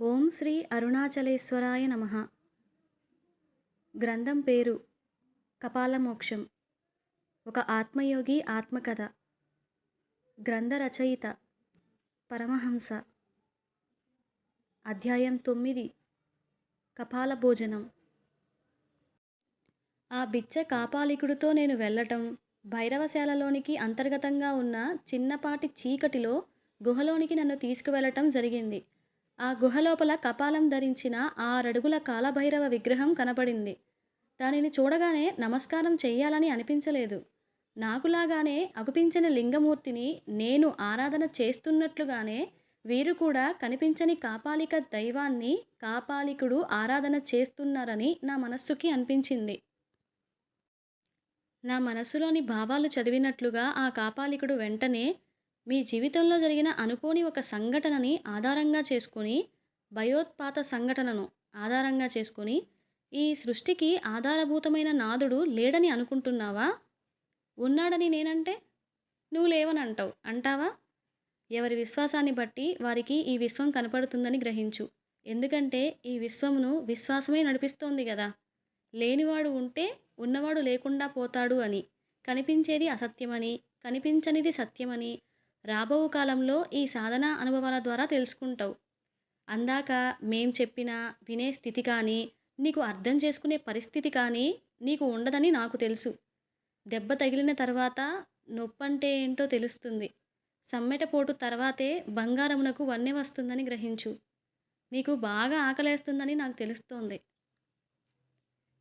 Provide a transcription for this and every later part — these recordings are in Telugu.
ఓం శ్రీ అరుణాచలేశ్వరాయ నమ. గ్రంథం పేరు కపాలమోక్షం. ఒక ఆత్మయోగి ఆత్మకథ. గ్రంథ రచయిత పరమహంస. అధ్యాయం తొమ్మిది. కపాల భోజనం. ఆ బిచ్చ కాపాలికుడితో నేను వెళ్ళటం భైరవశాలలోనికి అంతర్గతంగా ఉన్న చిన్నపాటి చీకటిలో గుహలోనికి నన్ను తీసుకువెళ్ళటం జరిగింది. ఆ గుహలోపల కపాలం ధరించిన ఆరడుగుల కాలభైరవ విగ్రహం కనపడింది దానిని చూడగానే నమస్కారం చెయ్యాలని అనిపించలేదు. నాకులాగానే అగుపించిన లింగమూర్తిని నేను ఆరాధన చేస్తున్నట్లుగానే వీరు కూడా కనిపించని కాపాలిక దైవాన్ని కాపాలికుడు ఆరాధన చేస్తున్నారని నా మనస్సుకి అనిపించింది. నా మనసులోని భావాలు చదివినట్లుగా ఆ కాపాలికుడు వెంటనే మీ జీవితంలో జరిగిన అనుకోని ఒక సంఘటనని ఆధారంగా చేసుకొని భయోత్పాత సంఘటనను ఆధారంగా చేసుకొని ఈ సృష్టికి ఆధారభూతమైన నాదుడు లేడని అనుకుంటున్నావా? ఉన్నాడని నేనంటే నువ్వు లేవని అంటావు? అంటావా ఎవరి విశ్వాసాన్ని బట్టి వారికి ఈ విశ్వం కనపడుతుందని గ్రహించు. ఎందుకంటే ఈ విశ్వమును విశ్వాసమే నడిపిస్తోంది కదా లేనివాడు ఉంటే ఉన్నవాడు లేకుండా పోతాడు అని. కనిపించేది అసత్యమని కనిపించనిది సత్యమని రాబో కాలంలో ఈ సాధన అనుభవాల ద్వారా తెలుసుకుంటావు. అందాక మేం చెప్పినా వినే స్థితి కానీ నీకు అర్థం చేసుకునే పరిస్థితి కానీ నీకు ఉండదని నాకు తెలుసు. దెబ్బ తగిలిన తర్వాత నొప్పంటే ఏంటో తెలుస్తుంది. సమ్మెటపోటు తర్వాతే బంగారమునకు వన్నె వస్తుందని గ్రహించు. నీకు బాగా ఆకలేస్తుందని నాకు తెలుస్తోంది.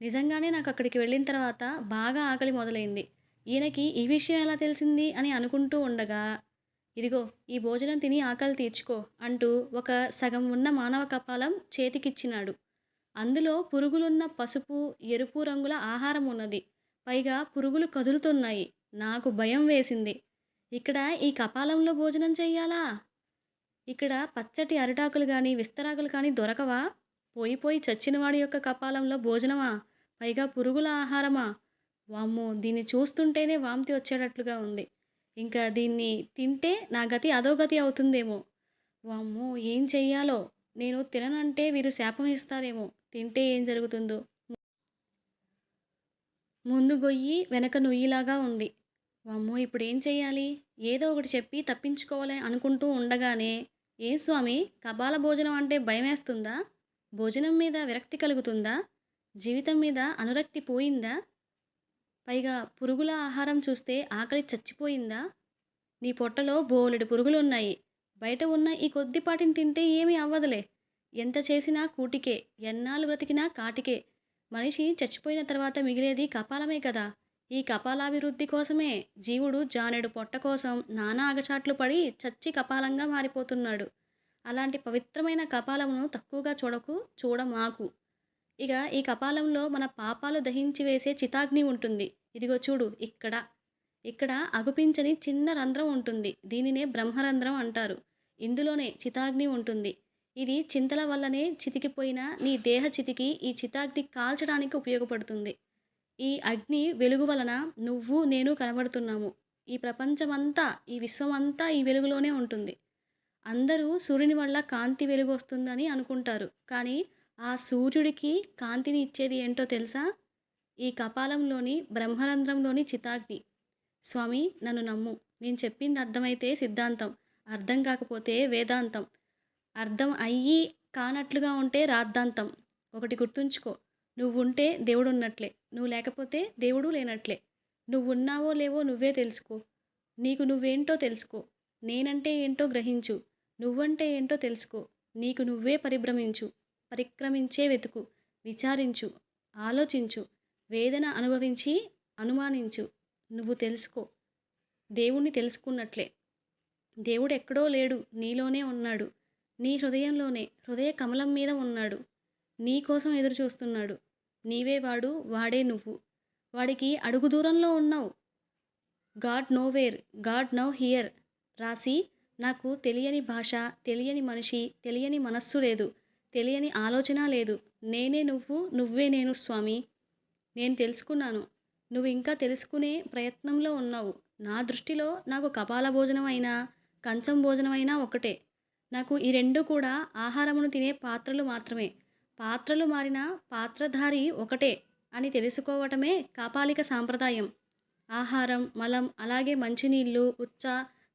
నిజంగానే నాకు అక్కడికి వెళ్ళిన తర్వాత బాగా ఆకలి మొదలైంది. ఈయనకి ఈ విషయం ఎలా తెలిసింది అని అనుకుంటూ ఉండగా ఇదిగో ఈ భోజనం తిని ఆకలి తీర్చుకో అంటూ ఒక సగం ఉన్న మానవ కపాలం చేతికిచ్చినాడు. అందులో పురుగులున్న పసుపు ఎరుపు రంగుల ఆహారం ఉన్నది. పైగా పురుగులు కదులుతున్నాయి. నాకు భయం వేసింది. ఇక్కడ ఈ కపాలంలో భోజనం చెయ్యాలా? ఇక్కడ పచ్చటి అరిటాకులు కానీ విస్తరాకులు కానీ దొరకవా? పోయి పోయి చచ్చినవాడి యొక్క కపాలంలో భోజనమా? పైగా పురుగుల ఆహారమా? వామ్మో దీన్ని చూస్తుంటేనే వాంతి వచ్చేటట్లుగా ఉంది. ఇంకా దీన్ని తింటే నా గతి అధోగతి అవుతుందేమో. వామ్మో ఏం చెయ్యాలో? నేను తిననంటే వీరు శాపం ఇస్తారేమో. తింటే ఏం జరుగుతుందో? ముందు గొయ్యి వెనక నుయ్యిలాగా ఉంది. వామ్మో ఇప్పుడు ఏం చెయ్యాలి? ఏదో ఒకటి చెప్పి తప్పించుకోవాలని అనుకుంటూ ఉండగానే ఏం స్వామి కబాల భోజనం అంటే భయమేస్తుందా? భోజనం మీద విరక్తి కలుగుతుందా? జీవితం మీద అనురక్తి పోయిందా? పైగా పురుగుల ఆహారం చూస్తే ఆకలి చచ్చిపోయిందా? నీ పొట్టలో బోలెడు పురుగులు ఉన్నాయి బయట ఉన్న ఈ కొద్దిపాటిని తింటే ఏమీ అవ్వదులే. ఎంత చేసినా కూటికే ఎన్నాళ్ళు బ్రతికినా కాటికే. మనిషి చచ్చిపోయిన తర్వాత మిగిలేది కపాలమే కదా. ఈ కపాలాభివృద్ధి కోసమే జీవుడు జానెడు పొట్ట కోసం నానా అగచాట్లు పడి చచ్చి కపాలంగా మారిపోతున్నాడు. అలాంటి పవిత్రమైన కపాలమును తక్కువగా చూడకు చూడమాకు. ఇక ఈ కపాలంలో మన పాపాలు దహించి వేసే చితాగ్ని ఉంటుంది. ఇదిగో చూడు ఇక్కడ. ఇక్కడ అగుపించని చిన్న రంధ్రం ఉంటుంది. దీనినే బ్రహ్మరంధ్రం అంటారు. ఇందులోనే చితాగ్ని ఉంటుంది. ఇది చింతల వల్లనే చితికిపోయిన నీ దేహ చితికి ఈ చితాగ్ని కాల్చడానికి ఉపయోగపడుతుంది. ఈ అగ్ని వెలుగు వలన నువ్వు నేను కనబడుతున్నాము. ఈ ప్రపంచమంతా ఈ విశ్వమంతా ఈ వెలుగులోనే ఉంటుంది. అందరూ సూర్యుని వల్ల కాంతి వెలుగు వస్తుందని అనుకుంటారు. కానీ ఆ సూర్యుడికి కాంతిని ఇచ్చేది ఏంటో తెలుసా? ఈ కపాలంలోని బ్రహ్మరంధ్రంలోని చితాగ్ని. స్వామి నన్ను నమ్ము. నేను చెప్పింది అర్థమైతే సిద్ధాంతం. అర్థం కాకపోతే వేదాంతం. అర్థం అయ్యి కానట్లుగా ఉంటే రాద్ధాంతం. ఒకటి గుర్తుంచుకో. నువ్వు ఉంటే దేవుడు ఉన్నట్లే నువ్వు లేకపోతే దేవుడు లేనట్లే. నువ్వు ఉన్నావో లేవో నువ్వే తెలుసుకో. నీకు నువ్వేంటో తెలుసుకో. నేనంటే ఏంటో గ్రహించు. నువ్వంటే ఏంటో తెలుసుకో. నీకు నువ్వే పరిభ్రమించు. పరిక్రమించే వెతుకు. విచారించు. ఆలోచించు. వేదన అనుభవించి అనుమానించు. నువ్వు తెలుసుకో. దేవుణ్ణి తెలుసుకున్నట్లే. దేవుడు ఎక్కడో లేడు. నీలోనే ఉన్నాడు. నీ హృదయంలోనే హృదయ కమలం మీద ఉన్నాడు. నీ కోసం ఎదురు చూస్తున్నాడు నీవే వాడు వాడే నువ్వు. వాడికి అడుగు దూరంలో ఉన్నావు. God nowhere god now here రాసి నాకు తెలియని భాష తెలియని మనిషి తెలియని మనస్సు లేదు. తెలియని ఆలోచన లేదు. నేనే నువ్వు నువ్వే నేను స్వామి. నేను తెలుసుకున్నాను. నువ్వు ఇంకా తెలుసుకునే ప్రయత్నంలో ఉన్నావు. నా దృష్టిలో నాకు కపాల భోజనం అయినా కంచం భోజనం అయినా ఒకటే. నాకు ఈ రెండు కూడా ఆహారమును తినే పాత్రలు మాత్రమే. పాత్రలు మారిన పాత్రధారి ఒకటే అని తెలుసుకోవటమే కాపాలిక సాంప్రదాయం. ఆహారం మలం అలాగే మంచినీళ్ళు ఉచ్చ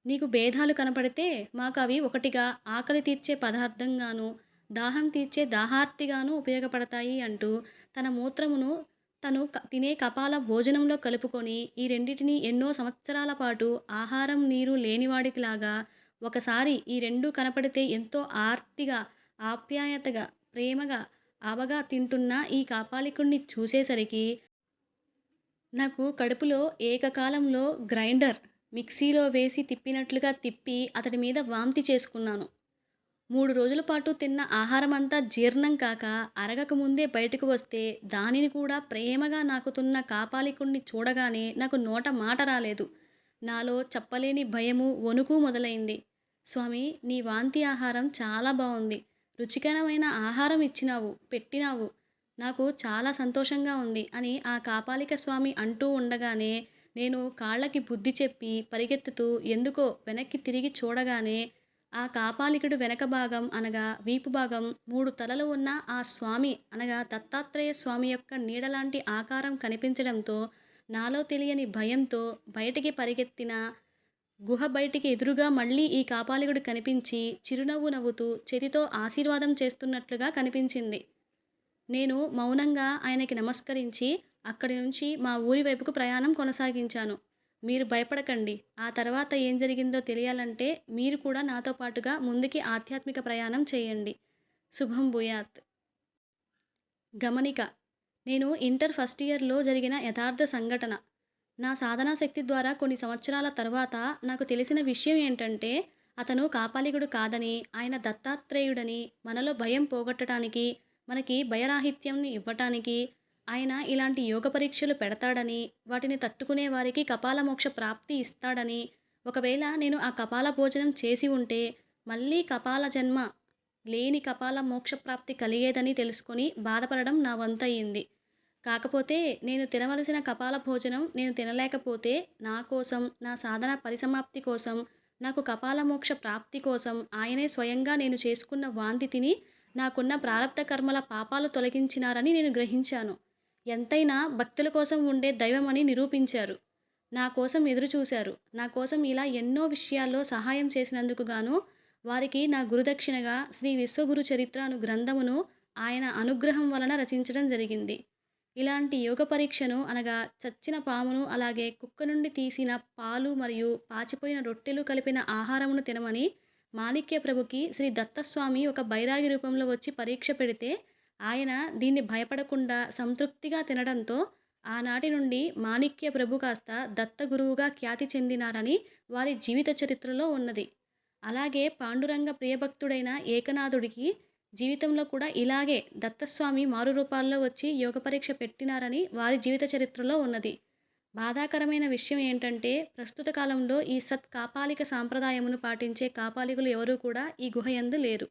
నీకు భేదాలు కనపడితే మాకు అవి ఒకటిగా ఆకలి తీర్చే పదార్థంగాను దాహం తీర్చే దాహార్తిగాను ఉపయోగపడతాయి అంటూ తన మూత్రమును తను క- తినే కపాల భోజనంలో కలుపుకొని ఈ రెండింటిని ఎన్నో సంవత్సరాల పాటు ఆహారం నీరు లేనివాడికిలాగా ఒకసారి ఈ రెండు కనపడితే ఎంతో ఆర్తిగా ఆప్యాయతగా ప్రేమగా అవగా తింటున్న ఈ కాపాలికుణ్ణి చూసేసరికి నాకు కడుపులో ఏకకాలంలో గ్రైండర్ మిక్సీలో వేసి తిప్పినట్లుగా తిప్పి అతడి మీద వాంతి చేసుకున్నాను. మూడు రోజుల పాటు తిన్న ఆహారం అంతా జీర్ణం కాక అరగక ముందే బయటకు వస్తే దానిని కూడా ప్రేమగా నాకుతున్న కాపాలికుణ్ణి చూడగానే నాకు నోట మాట రాలేదు. నాలో చెప్పలేని భయము వణుకు మొదలైంది. స్వామి నీ వాంతి ఆహారం చాలా బాగుంది రుచికరమైన ఆహారం ఇచ్చినావు పెట్టినావు. నాకు చాలా సంతోషంగా ఉంది అని ఆ కాపాలిక స్వామి అంటూ ఉండగానే నేను కాళ్ళకి బుద్ధి చెప్పి పరిగెత్తుతూ ఎందుకో వెనక్కి తిరిగి చూడగానే ఆ కాపాలికుడు వెనక భాగం అనగా వీపు భాగం మూడు తలలు ఉన్న ఆ స్వామి అనగా దత్తాత్రేయ స్వామి యొక్క నీడలాంటి ఆకారం కనిపించడంతో నాలో తెలియని భయంతో బయటికి పరిగెత్తిన గుహ బయటికి ఎదురుగా మళ్ళీ ఈ కాపాలికుడు కనిపించి చిరునవ్వు నవ్వుతూ చేతితో ఆశీర్వాదం చేస్తున్నట్లుగా కనిపించింది. నేను మౌనంగా ఆయనకి నమస్కరించి అక్కడి నుంచి మా ఊరి వైపుకు ప్రయాణం కొనసాగించాను. మీరు భయపడకండి. ఆ తర్వాత ఏం జరిగిందో తెలియాలంటే మీరు కూడా నాతో పాటుగా ముందుకి ఆధ్యాత్మిక ప్రయాణం చేయండి. శుభం భూయాత్. గమనిక. నేను ఇంటర్ ఫస్ట్ ఇయర్లో జరిగిన యథార్థ సంఘటన. నా సాధనా శక్తి ద్వారా కొన్ని సంవత్సరాల తర్వాత నాకు తెలిసిన విషయం ఏంటంటే అతను కాపాలికుడు కాదని ఆయన దత్తాత్రేయుడని మనలో భయం పోగొట్టడానికి మనకి భయరాహిత్యంని ఇవ్వటానికి ఆయన ఇలాంటి యోగ పరీక్షలు పెడతాడని వాటిని తట్టుకునే వారికి కపాలమోక్ష ప్రాప్తి ఇస్తాడని ఒకవేళ నేను ఆ కపాల భోజనం చేసి ఉంటే మళ్ళీ కపాల జన్మ లేని కపాల మోక్ష ప్రాప్తి కలిగేదని తెలుసుకొని బాధపడడం నా వంతయింది. కాకపోతే నేను తినవలసిన కపాల భోజనం నేను తినలేకపోతే నా కోసం నా సాధన పరిసమాప్తి కోసం నాకు కపాల మోక్ష ప్రాప్తి కోసం ఆయనే స్వయంగా నేను చేసుకున్న వాంతి తిని నాకున్న ప్రారంభ కర్మల పాపాలు తొలగించినారని నేను గ్రహించాను. ఎంతైనా భక్తుల కోసం ఉండే దైవమని నిరూపించారు. నా కోసం ఎదురు చూశారు నా కోసం ఇలా ఎన్నో విషయాల్లో సహాయం చేసినందుకు గాను వారికి నా గురుదక్షిణగా శ్రీ విశ్వగురు చరిత్ర అను గ్రంథమును ఆయన అనుగ్రహం వలన రచించడం జరిగింది. ఇలాంటి యోగ పరీక్షను అనగా చచ్చిన పామును అలాగే కుక్క నుండి తీసిన పాలు మరియు పాచిపోయిన రొట్టెలు కలిపిన ఆహారమును తినమని మాణిక్య ప్రభుకి శ్రీ దత్తస్వామి ఒక బైరాగి రూపంలో వచ్చి పరీక్ష పెడితే ఆయన దీన్ని భయపడకుండా సంతృప్తిగా తినడంతో ఆనాటి నుండి మాణిక్య ప్రభు కాస్త దత్తగురువుగా ఖ్యాతి చెందినారని వారి జీవిత చరిత్రలో ఉన్నది. అలాగే పాండురంగ ప్రియభక్తుడైన ఏకనాథుడికి జీవితంలో కూడా ఇలాగే దత్తస్వామి మారు రూపాల్లో వచ్చి యోగ పరీక్ష పెట్టినారని వారి జీవిత చరిత్రలో ఉన్నది. బాధాకరమైన విషయం ఏంటంటే ప్రస్తుత కాలంలో ఈ సత్ కాపాలిక సాంప్రదాయమును పాటించే కాపాలికులు ఎవరూ కూడా ఈ గుహ యందు లేరు.